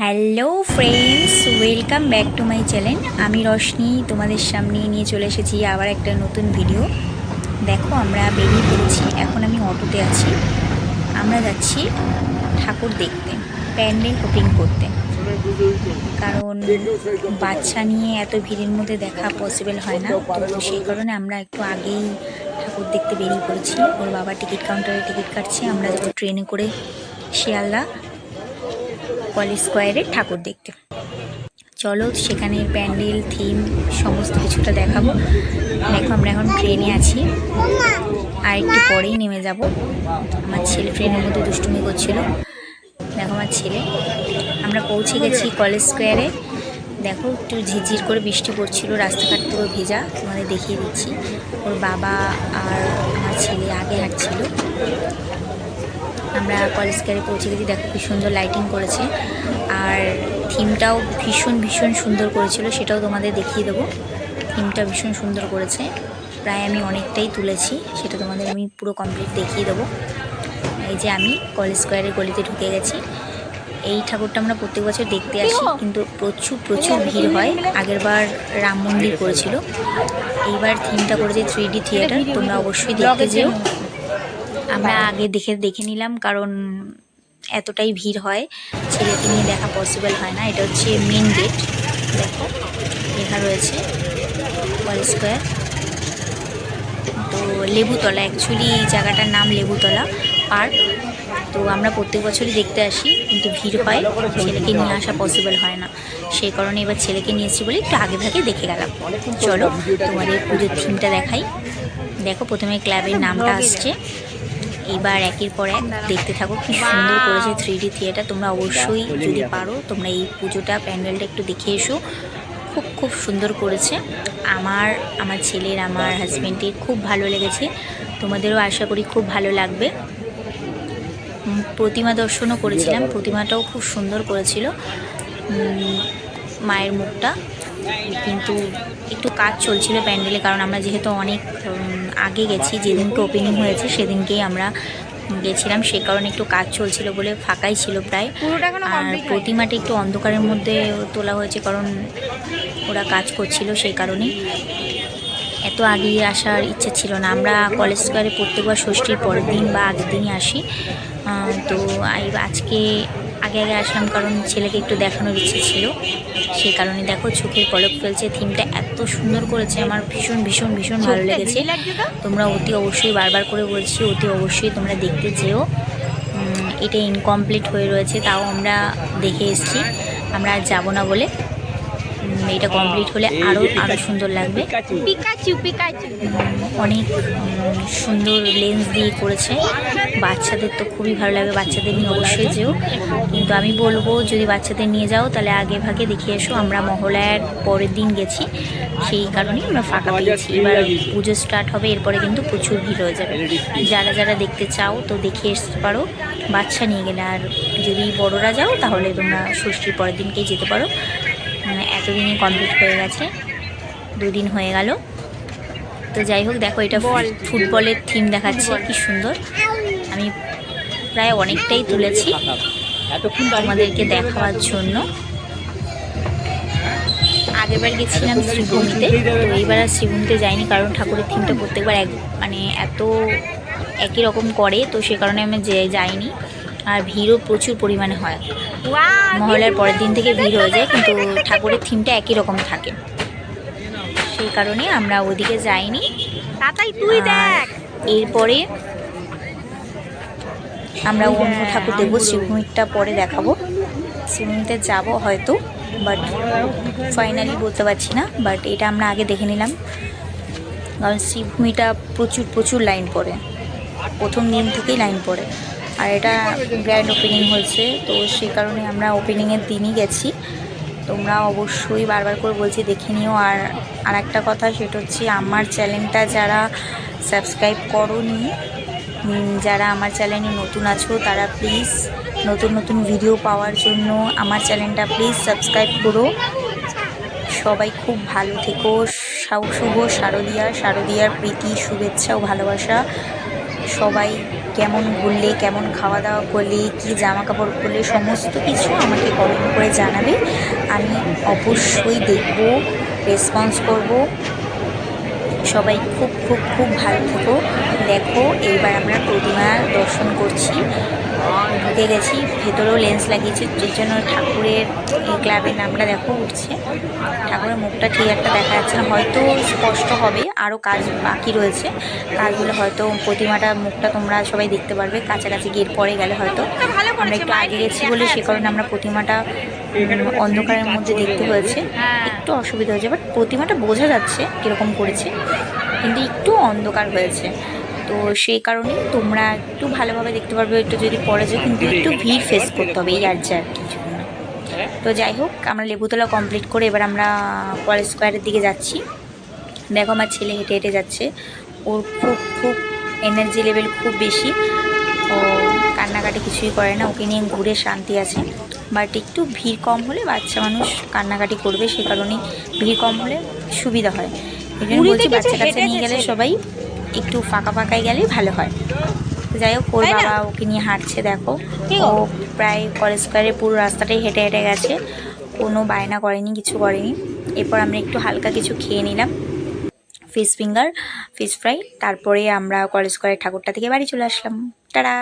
Hello friends welcome back to my channel আমি রশনি তোমাদের সামনে নিয়ে চলে এসেছি আবার একটা নতুন ভিডিও দেখো, আমরা বেরিয়ে পড়েছি। এখন আমি অটোতে আছি। আমরা যাচ্ছি ঠাকুর দেখতে, প্যান্ডেল ওপেন করতে। কারণ বাচ্চা নিয়ে এত ভিড়ের মধ্যে দেখা পসিবল হয় না। তো সেই কারণে আমরা একটু আগেই ঠাকুর দেখতে বেরিয়ে পড়েছি। ওর বাবা টিকিট কাউন্টারে টিকিট কাটছে। আমরা যাব ট্রেনে করে শিয়ালদা। কলেজ স্কোয়ারে ঠাকুর দেখতে। চলো সেখানে প্যান্ডেল, থিম, সমস্ত কিছুটা দেখাবো। দেখো আমরা এখন ট্রেনে আছি। আর একটু পরেই নেমে যাব। আমার ছেলে ট্রেনের মধ্যে দুষ্টুমি করছিল। দেখো আমার ছেলে। আমরা পৌঁছে গেছি কলেজ স্কোয়ারে। দেখো একটু ঝিরঝির করে বৃষ্টি পড়ছিল, রাস্তাঘাট পুরো ভেজা। তোমাদের দেখিয়ে দিচ্ছি। ওর বাবা আর আমার ছেলে আগে হাঁটছিল। আমরা কলেজ স্কোয়ারে পৌঁছে গেছি। দেখো কি সুন্দর লাইটিং করেছে। আর থিমটাও ভীষণ ভীষণ সুন্দর করেছিল সেটাও তোমাদের দেখিয়ে দেবো। থিমটা ভীষণ সুন্দর করেছে। প্রায় আমি অনেকটাই তুলেছি সেটা তোমাদের আমি পুরো কমপ্লিট দেখিয়ে দেবো। এই যে আমি কলেজ স্কোয়ারের গলিতে ঢুকে গেছি। এই ঠাকুরটা আমরা প্রত্যেক বছর দেখতে আসি কিন্তু প্রচুর প্রচুর ভিড় হয়। আগেরবার রাম মন্দির করেছিল। এইবার থিমটা করেছে থ্রি ডি থিয়েটার তোমরা অবশ্যই দেখতে যেও। আমরা আগে দেখে দেখে নিলাম কারণ এতটাই ভিড় হয়। ছেলেকে নিয়ে দেখা পসিবল হয় না। এটা হচ্ছে মেন গেট দেখো লেখা রয়েছে ওয়াল স্কোয়ার তো লেবুতলা অ্যাকচুয়ালি এই জায়গাটার নাম লেবুতলা পার্ক তো আমরা প্রত্যেক বছরই দেখতে আসি কিন্তু ভিড় হয়। ছেলেকে নিয়ে আসা পসিবল হয় না। সেই কারণে এবার ছেলেকে নিয়ে এসেছি বলে একটু আগে ভাগে দেখে গেলাম। চলো তোমাদের পুজোর থিমটা দেখাই। দেখো প্রথমে ক্লাবের নামটা আসছে। এইবার একের পর এক দেখতে থাকো কি সুন্দর করেছে থ্রি ডি থিয়েটার তোমরা অবশ্যই যদি পারো তোমরা এই পুজোটা প্যান্ডেলটা একটু দেখে এসো। খুব খুব সুন্দর করেছে। আমার আমার ছেলের আমার হাজব্যান্ডের খুব ভালো লেগেছে। তোমাদেরও আশা করি খুব ভালো লাগবে। প্রতিমা দর্শনও করেছিলাম। প্রতিমাটাও খুব সুন্দর করেছিল। মায়ের মুখটা। কিন্তু একটু কাজ চলছিল প্যান্ডেলে কারণ আমরা যেহেতু অনেক আগে গেছি যেদিনকে ওপেনিং হয়েছে সেদিনকেই আমরা গেছিলাম। সে কারণে একটু কাজ চলছিল বলে ফাঁকাই ছিল প্রায়। আর প্রতিমাটা একটু অন্ধকারের মধ্যে তোলা হয়েছে কারণ ওরা কাজ করছিল সেই কারণে এত আগে আসার ইচ্ছে ছিল না। আমরা কলেজ স্কোয়ারে প্রত্যেকবার ষষ্ঠীর পরের দিন বা আগের দিনই আসি। তো আজকে আগে আগে আসলাম কারণ ছেলেকে একটু দেখানোর ইচ্ছে ছিল। সেই কারণে দেখো চোখের পলক ফেলছে থিমটা এত সুন্দর করেছে আমার ভীষণ ভীষণ ভীষণ ভালো লেগেছে। তোমরা অতি অবশ্যই বারবার করে বলছি অতি অবশ্যই তোমরা দেখতে যেও। উম, এটা ইনকমপ্লিট হয়ে রয়েছে তাও আমরা দেখে এসছি। আমরা আর যাব না বলে। এটা কমপ্লিট হলে আরও আরও সুন্দর লাগবে। অনেক সুন্দর লেন্স দিয়ে করেছে। বাচ্চাদের তো খুবই ভালো লাগে বাচ্চাদের নিয়ে অবশ্যই যেও। কিন্তু আমি বলব যদি বাচ্চাদের নিয়ে যাও তাহলে আগে ভাগে দেখিয়ে এসো আমরা মহলার পরের দিন গেছি। সেই কারণে আমরা ফাঁকা পেয়েছি। এবার পুজো স্টার্ট হবে এরপরে কিন্তু প্রচুর ভিড় হয়ে যাবে। যারা যারা দেখতে চাও তো দেখে আসতে পারো। বাচ্চা নিয়ে গেলে আর যদি বড়রা যাও তাহলে তোমরা ষষ্ঠীর পরের দিনকেই যেতে পারো। উম, এতদিনই কমপ্লিট হয়ে গেছে দুদিন হয়ে গেল। তো যাই হোক দেখো এটা ফুটবলের থিম দেখাচ্ছে কি সুন্দর। আমি প্রায় অনেকটাই তুলেছি তোমাদেরকে দেখাবার জন্য। আগেরবার গেছিলাম শ্রীভূমিতে তো এইবার আর শ্রীভূমিতে যাইনি কারণ ঠাকুরের থিমটা প্রত্যেকবার এক মানে এত একই রকম করে তো সে কারণে আমি যে যাইনি। আর ভিড়ও প্রচুর পরিমাণে হয়। মহলার পরের দিন থেকে ভিড় হয়ে যায় কিন্তু ঠাকুরের থিমটা একই রকম থাকে। সেই কারণে আমরা ওদিকে যাইনি। তাতাই তুই দেখ। এরপরে আমরা অন্য ঠাকুর দেখব শ্রীভূমিটা পরে দেখাবো। শ্রীভূমিতে যাব হয়তো বাট ফাইনালি বলতে পারছি না বাট এটা আমরা আগে দেখে নিলাম। কারণ শ্রীভূমিটা প্রচুর প্রচুর লাইন পড়ে। প্রথম দিন থেকেই লাইন পড়ে। আর এটা গ্র্যান্ড ওপেনিং হয়েছে তো সেই কারণে আমরা ওপেনিংয়ের দিনই গেছি। তোমরা অবশ্যই বারবার করে বলছি দেখে নিও। আর আর একটা কথা সেটা হচ্ছে আমার চ্যানেলটা যারা সাবস্ক্রাইব করনি যারা আমার চ্যানেলে নতুন আছো, তারা প্লিজ নতুন নতুন ভিডিও পাওয়ার জন্য আমার চ্যানেলটা প্লিজ সাবস্ক্রাইব করো। সবাই খুব ভালো থেকো শুভ শারদিয়া, শারদিয়ার প্রীতি, শুভেচ্ছা ও ভালোবাসা। সবাই কেমন ঘুরলে, কেমন খাওয়া দাওয়া করলে, কী জামা কাপড় পরলে, সমস্ত কিছু আমাকে কমেন্ট করে জানাবে। আমি অবশ্যই দেখব রেসপন্স করব। সবাই খুব খুব খুব ভালো থেকো। দেখো, এইবার আমরা প্রতিমা দর্শন করছি। ঢুকে গেছি, ভেতরেও লেন্স লাগিয়েছি, যে জন্য ঠাকুরের ক্লাবের নামটা দেখো উঠছে। ঠাকুরের মুখটা ঠিক একটা দেখা যাচ্ছে না, হয়তো স্পষ্ট হবে। আরও কাজ বাকি রয়েছে। কাজগুলো হয়তো প্রতিমাটা মুখটা তোমরা সবাই দেখতে পারবে। কাছাকাছি গিয়ে পরে গেলে হয়তো। আমরা একটু আগে গেছি বলে সে কারণে আমরা প্রতিমাটা অন্ধকারের মধ্যে দেখতে হয়েছে। একটু অসুবিধা হয়েছে বাট প্রতিমাটা বোঝা যাচ্ছে কীরকম করেছে। কিন্তু একটু অন্ধকার হয়েছে। তো সেই কারণেই তোমরা একটু ভালোভাবে দেখতে পারবে একটু যদি পরে যে কিন্তু একটু ভিড় ফেস করতে হবে এই আর যা আর কিছু তো যাই হোক আমরা লেবুতলা কমপ্লিট করে এবার আমরা কলেজ স্কোয়ারের দিকে যাচ্ছি। দেখো আমার ছেলে হেঁটে হেঁটে যাচ্ছে। ওর খুব খুব এনার্জি লেভেল খুব বেশি। ও কান্নাকাটি কিছুই করে না ওকে নিয়ে ঘুরে শান্তি আছে। বাট একটু ভিড় কম হলে বাচ্চা মানুষ কান্নাকাটি করবে সে কারণে ভিড় কম হলে সুবিধা হয়। এই জন্য বলছি বাচ্চা কাছে নিয়ে গেলে সবাই একটু ফাঁকা ফাঁকায় গেলেই ভালো হয়। যাই হোক ওর বাবা ওকে নিয়ে হাঁটছে দেখো। ও প্রায় কলেজ স্কোয়ারের পুরো রাস্তাটাই হেঁটে হেঁটে গেছে। কোনো বায়না করেনি কিছু করেনি। এরপর আমরা একটু হালকা কিছু খেয়ে নিলাম। ফিশ ফিঙ্গার ফিশ ফ্রাই তারপরে আমরা কলেজ করে ঠাকুরটা থেকে বাড়ি চলে আসলাম। টাটা!